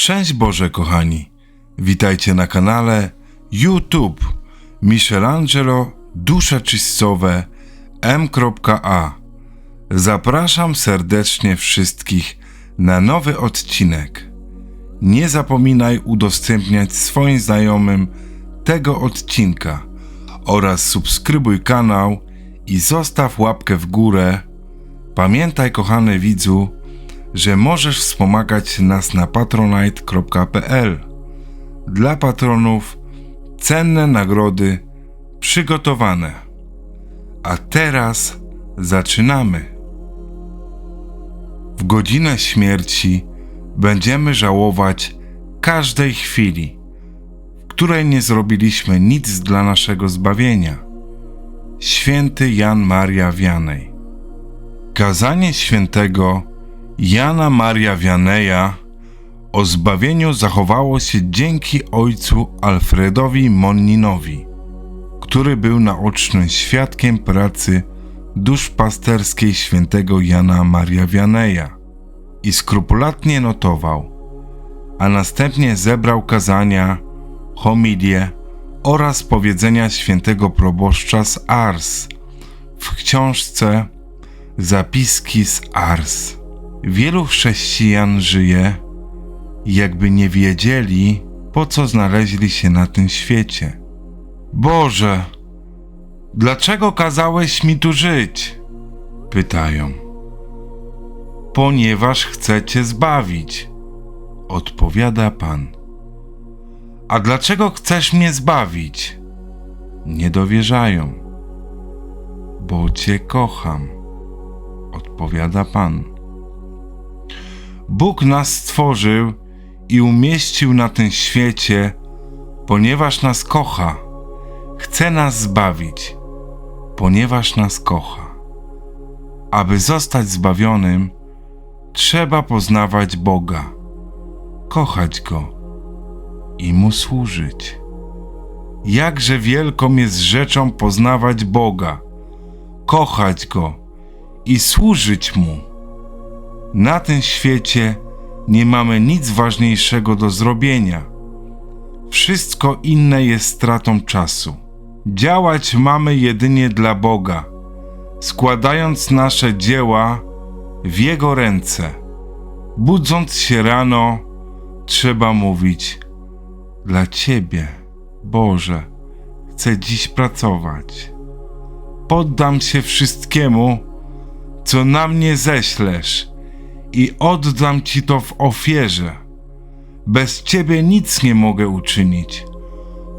Szczęść Boże, kochani. Witajcie na kanale YouTube Michelangelo Dusze Czystowe M.A. Zapraszam serdecznie wszystkich na nowy odcinek. Nie zapominaj udostępniać swoim znajomym tego odcinka oraz subskrybuj kanał i zostaw łapkę w górę. Pamiętaj, kochany widzu, że możesz wspomagać nas na patronite.pl. Dla patronów cenne nagrody przygotowane. A teraz zaczynamy. W godzinę śmierci będziemy żałować każdej chwili, w której nie zrobiliśmy nic dla naszego zbawienia. Święty Jan Maria Wianej. Kazanie świętego Jana Maria Wianeja o zbawieniu zachowało się dzięki ojcu Alfredowi Monninowi, który był naocznym świadkiem pracy duszpasterskiej świętego Jana Maria Wianeja i skrupulatnie notował, a następnie zebrał kazania, homilie oraz powiedzenia świętego proboszcza z Ars w książce Zapiski z Ars. Wielu chrześcijan żyje, jakby nie wiedzieli, po co znaleźli się na tym świecie. Boże, dlaczego kazałeś mi tu żyć? Pytają. Ponieważ chcę Cię zbawić, odpowiada Pan. A dlaczego chcesz mnie zbawić? Nie dowierzają. Bo Cię kocham, odpowiada Pan. Bóg nas stworzył i umieścił na tym świecie, ponieważ nas kocha. Chce nas zbawić, ponieważ nas kocha. Aby zostać zbawionym, trzeba poznawać Boga, kochać Go i Mu służyć. Jakże wielką jest rzeczą poznawać Boga, kochać Go i służyć Mu. Na tym świecie nie mamy nic ważniejszego do zrobienia. Wszystko inne jest stratą czasu. Działać mamy jedynie dla Boga, składając nasze dzieła w Jego ręce. Budząc się rano, trzeba mówić: Dla Ciebie, Boże, chcę dziś pracować. Poddam się wszystkiemu, co na mnie ześlesz i oddam Ci to w ofierze. Bez Ciebie nic nie mogę uczynić.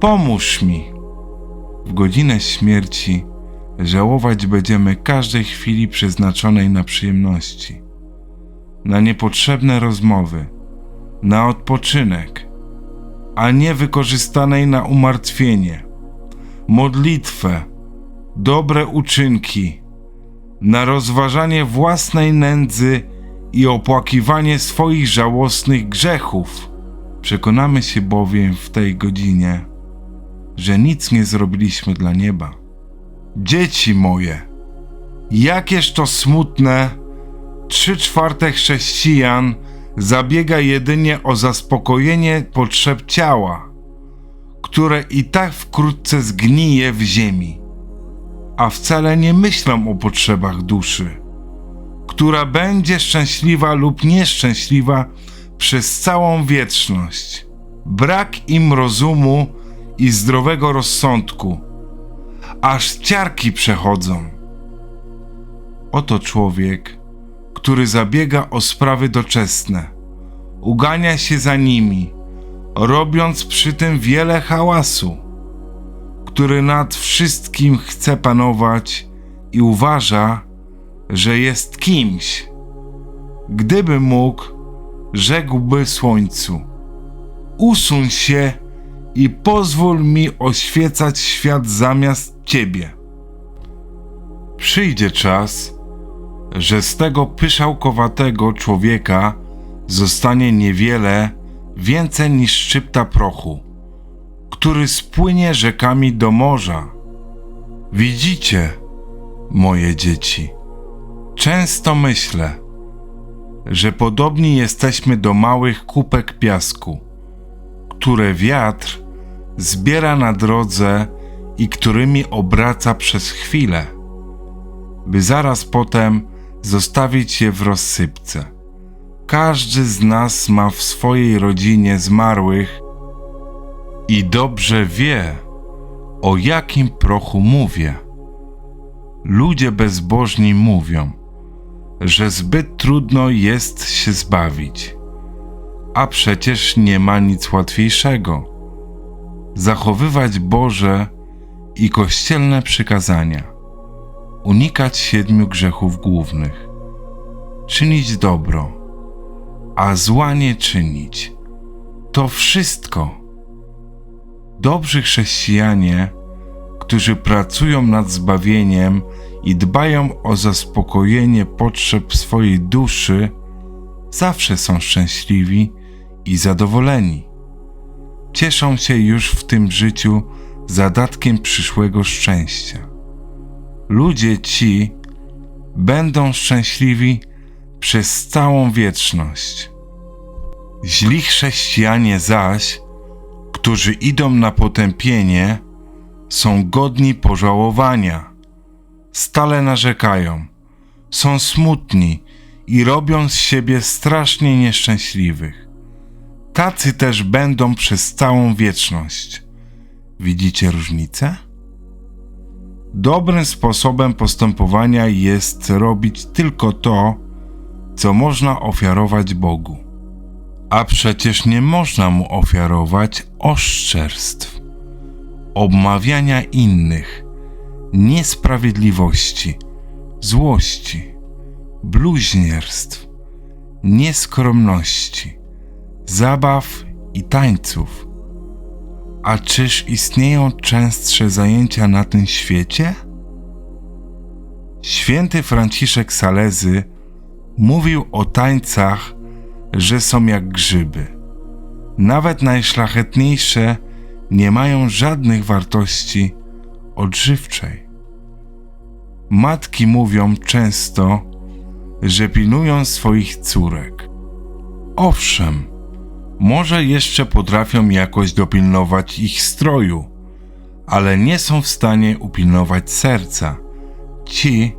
Pomóż mi. W godzinę śmierci żałować będziemy każdej chwili przeznaczonej na przyjemności, na niepotrzebne rozmowy, na odpoczynek, a nie wykorzystanej na umartwienie, modlitwę, dobre uczynki, na rozważanie własnej nędzy i opłakiwanie swoich żałosnych grzechów. Przekonamy się bowiem w tej godzinie, że nic nie zrobiliśmy dla nieba. Dzieci moje, jakież to smutne, trzy czwarte chrześcijan zabiega jedynie o zaspokojenie potrzeb ciała, które i tak wkrótce zgnije w ziemi, a wcale nie myślą o potrzebach duszy która będzie szczęśliwa lub nieszczęśliwa przez całą wieczność. Brak im rozumu i zdrowego rozsądku, aż ciarki przechodzą. Oto człowiek, który zabiega o sprawy doczesne, ugania się za nimi, robiąc przy tym wiele hałasu, który nad wszystkim chce panować i uważa, że jest kimś. Gdyby mógł, rzekłby słońcu: Usuń się i pozwól mi oświecać świat zamiast ciebie. Przyjdzie czas, że z tego pyszałkowatego człowieka zostanie niewiele więcej niż szczypta prochu, który spłynie rzekami do morza. Widzicie, moje dzieci Często myślę, że podobni jesteśmy do małych kupek piasku, które wiatr zbiera na drodze i którymi obraca przez chwilę, by zaraz potem zostawić je w rozsypce. Każdy z nas ma w swojej rodzinie zmarłych i dobrze wie, o jakim prochu mówię. Ludzie bezbożni mówią, że zbyt trudno jest się zbawić, a przecież nie ma nic łatwiejszego. Zachowywać Boże i kościelne przykazania, unikać siedmiu grzechów głównych, czynić dobro, a zła nie czynić. To wszystko. Dobrzy chrześcijanie, którzy pracują nad zbawieniem i dbają o zaspokojenie potrzeb swojej duszy, zawsze są szczęśliwi i zadowoleni. Cieszą się już w tym życiu zadatkiem przyszłego szczęścia. Ludzie ci będą szczęśliwi przez całą wieczność. Źli chrześcijanie zaś, którzy idą na potępienie, są godni pożałowania. Stale narzekają, są smutni i robią z siebie strasznie nieszczęśliwych. Tacy też będą przez całą wieczność. Widzicie różnicę? Dobrym sposobem postępowania jest robić tylko to, co można ofiarować Bogu. A przecież nie można mu ofiarować oszczerstw, obmawiania innych, niesprawiedliwości, złości, bluźnierstw, nieskromności, zabaw i tańców. A czyż istnieją częstsze zajęcia na tym świecie? Święty Franciszek Salezy mówił o tańcach, że są jak grzyby. Nawet najszlachetniejsze nie mają żadnych wartości odżywczej. Matki mówią często, że pilnują swoich córek. Owszem, może jeszcze potrafią jakoś dopilnować ich stroju, ale nie są w stanie upilnować serca. Ci,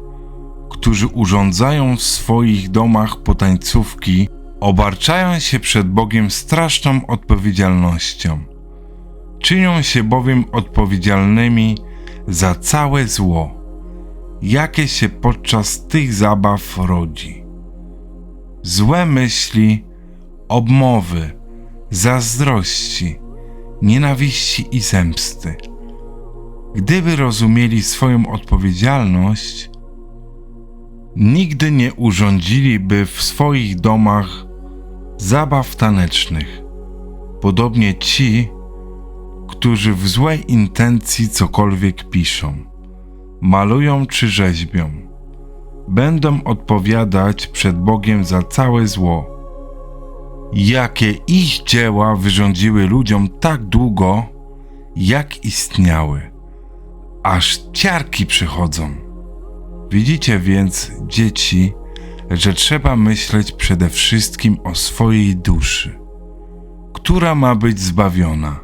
którzy urządzają w swoich domach potańcówki, obarczają się przed Bogiem straszną odpowiedzialnością. Czynią się bowiem odpowiedzialnymi za całe zło, jakie się podczas tych zabaw rodzi. Złe myśli, obmowy, zazdrości, nienawiści i zemsty. Gdyby rozumieli swoją odpowiedzialność, nigdy nie urządziliby w swoich domach zabaw tanecznych. Podobnie ci, którzy w złej intencji cokolwiek piszą, malują czy rzeźbią, będą odpowiadać przed Bogiem za całe zło, jakie ich dzieła wyrządziły ludziom tak długo, jak istniały, aż ciarki przychodzą. Widzicie więc, dzieci, że trzeba myśleć przede wszystkim o swojej duszy, która ma być zbawiona,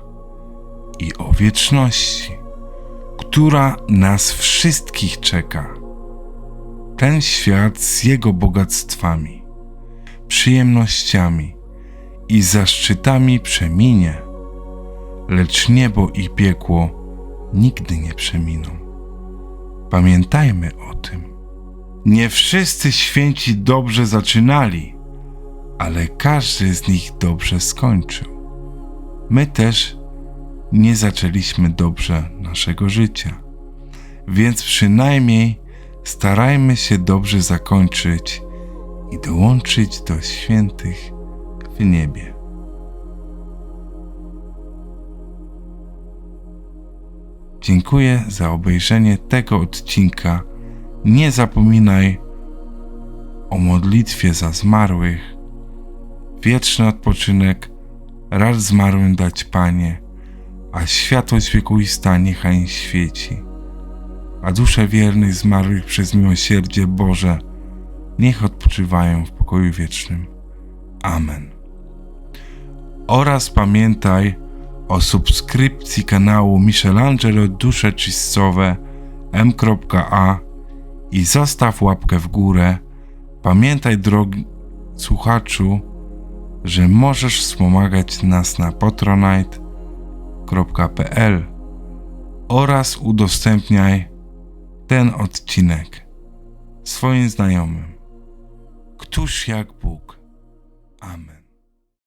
i o wieczności, która nas wszystkich czeka. Ten świat z jego bogactwami, przyjemnościami i zaszczytami przeminie, lecz niebo i piekło nigdy nie przeminą. Pamiętajmy o tym. Nie wszyscy święci dobrze zaczynali, ale każdy z nich dobrze skończył. My też nie zaczęliśmy dobrze naszego życia, więc przynajmniej starajmy się dobrze zakończyć i dołączyć do świętych w niebie. Dziękuję za obejrzenie tego odcinka. Nie zapominaj o modlitwie za zmarłych. Wieczny odpoczynek racz zmarłym dać Panie, a światłość wiekuista niechaj świeci. A dusze wiernych zmarłych przez miłosierdzie Boże niech odpoczywają w pokoju wiecznym. Amen. Oraz pamiętaj o subskrypcji kanału Michelangelo Dusze Czyscowe m.a i zostaw łapkę w górę. Pamiętaj, drogi słuchaczu, że możesz wspomagać nas na oraz udostępniaj ten odcinek swoim znajomym. Któż jak Bóg. Amen.